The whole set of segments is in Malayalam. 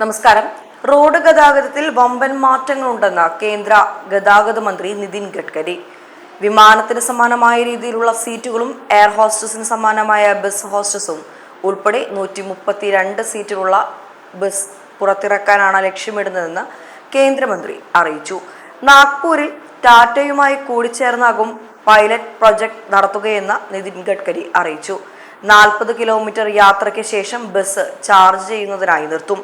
നമസ്കാരം. റോഡ് ഗതാഗതത്തിൽ വമ്പൻ മാറ്റങ്ങളുണ്ടെന്ന് കേന്ദ്ര ഗതാഗത മന്ത്രി നിതിൻ ഗഡ്കരി. വിമാനത്തിന് സമാനമായ രീതിയിലുള്ള സീറ്റുകളും എയർ ഹോസ്റ്റസിന് സമാനമായ ബസ് ഹോസ്റ്റസും ഉൾപ്പെടെ നൂറ്റി മുപ്പത്തിരണ്ട് സീറ്റുള്ള ബസ് പുറത്തിറക്കാനാണ് ലക്ഷ്യമിടുന്നതെന്ന് കേന്ദ്രമന്ത്രി അറിയിച്ചു. നാഗ്പൂരിൽ ടാറ്റയുമായി കൂടിച്ചേർന്നാകും പൈലറ്റ് പ്രൊജക്ട് നടത്തുകയെന്ന് നിതിൻ ഗഡ്കരി അറിയിച്ചു. നാൽപ്പത് കിലോമീറ്റർ യാത്രയ്ക്ക് ശേഷം ബസ് ചാർജ് ചെയ്യുന്നതിനായി നിർത്തും.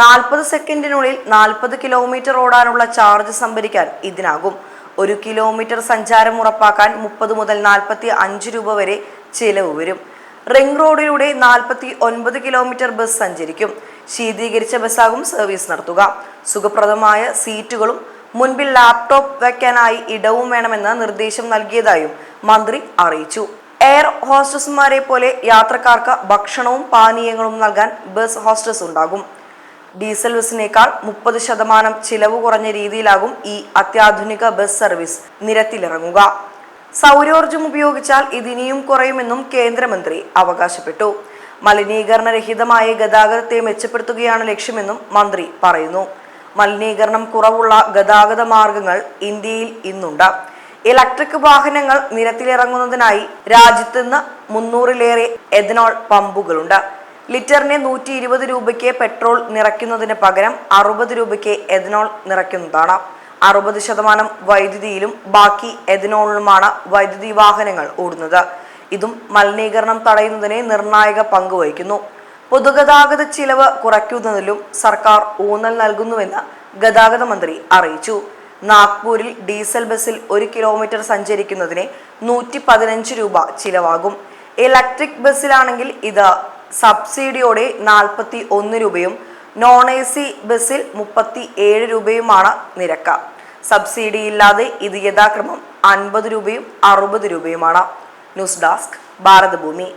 നാൽപ്പത് സെക്കൻഡിനുള്ളിൽ നാൽപ്പത് കിലോമീറ്റർ ഓടാനുള്ള ചാർജ് സംഭരിക്കാൻ ഇതിനാകും. ഒരു കിലോമീറ്റർ സഞ്ചാരം ഉറപ്പാക്കാൻ മുപ്പത് മുതൽ നാൽപ്പത്തി അഞ്ച് രൂപ വരെ ചിലവ് വരും. റിംഗ് റോഡിലൂടെ നാൽപ്പത്തി ഒൻപത് കിലോമീറ്റർ ബസ് സഞ്ചരിക്കും. ശീതീകരിച്ച ബസ്സാകും സർവീസ് നടത്തുക. സുഖപ്രദമായ സീറ്റുകളും മുൻപിൽ ലാപ്ടോപ്പ് വയ്ക്കാനായി ഇടവും വേണമെന്ന് നിർദ്ദേശം നൽകിയതായും മന്ത്രി അറിയിച്ചു. എയർ ഹോസ്റ്റസുമാരെ പോലെ യാത്രക്കാർക്ക് ഭക്ഷണവും പാനീയങ്ങളും നൽകാൻ ബസ് ഹോസ്റ്റസ് ഉണ്ടാകും. ഡീസൽ ബസ്സിനേക്കാൾ മുപ്പത് ശതമാനം ചിലവ് കുറഞ്ഞ രീതിയിലാകും ഈ അത്യാധുനിക ബസ് സർവീസ്. നിരത്തിലിറങ്ങുക. സൗരോർജം ഉപയോഗിച്ചാൽ ഇതിനിയും കുറയുമെന്നും കേന്ദ്രമന്ത്രി അവകാശപ്പെട്ടു. മലിനീകരണരഹിതമായ ഗതാഗതത്തെ മെച്ചപ്പെടുത്തുകയാണ് ലക്ഷ്യമെന്നും മന്ത്രി പറയുന്നു. മലിനീകരണം കുറവുള്ള ഗതാഗത മാർഗങ്ങൾ ഇന്ത്യയിൽ ഇന്നുണ്ട്. ഇലക്ട്രിക് വാഹനങ്ങൾ നിരത്തിലിറങ്ങുന്നതിനായി രാജ്യത്ത് നിന്ന് മുന്നൂറിലേറെ എഥനോൾ പമ്പുകളുണ്ട്. ലിറ്ററിന് നൂറ്റി ഇരുപത് രൂപയ്ക്ക് പെട്രോൾ നിറയ്ക്കുന്നതിന് പകരം അറുപത് രൂപയ്ക്ക് എഥനോൾ നിറയ്ക്കുന്നതാണ്. അറുപത് ശതമാനം വൈദ്യുതിയിലും ബാക്കി എഥനോളിലുമാണ് വൈദ്യുതി വാഹനങ്ങൾ ഓടുന്നത്. ഇതും മലിനീകരണം തടയുന്നതിന് നിർണായക പങ്ക് വഹിക്കുന്നു. പൊതുഗതാഗത ചിലവ് കുറയ്ക്കുന്നതിലും സർക്കാർ ഊന്നൽ നൽകുന്നുവെന്ന് ഗതാഗത മന്ത്രി അറിയിച്ചു. നാഗ്പൂരിൽ ഡീസൽ ബസ്സിൽ ഒരു കിലോമീറ്റർ സഞ്ചരിക്കുന്നതിന് നൂറ്റി പതിനഞ്ച് രൂപ ചിലവാകും. ഇലക്ട്രിക് ബസ്സിലാണെങ്കിൽ ഇത് സബ്സിഡിയോടെ നാൽപ്പത്തി ഒന്ന് രൂപയും നോൺ എ സി ബസ്സിൽ മുപ്പത്തി ഏഴ് രൂപയുമാണ് നിരക്ക്. സബ്സിഡി ഇല്ലാതെ ഇത് യഥാക്രമം അൻപത് രൂപയും അറുപത് രൂപയുമാണ്. News desk Bharathabhoomi.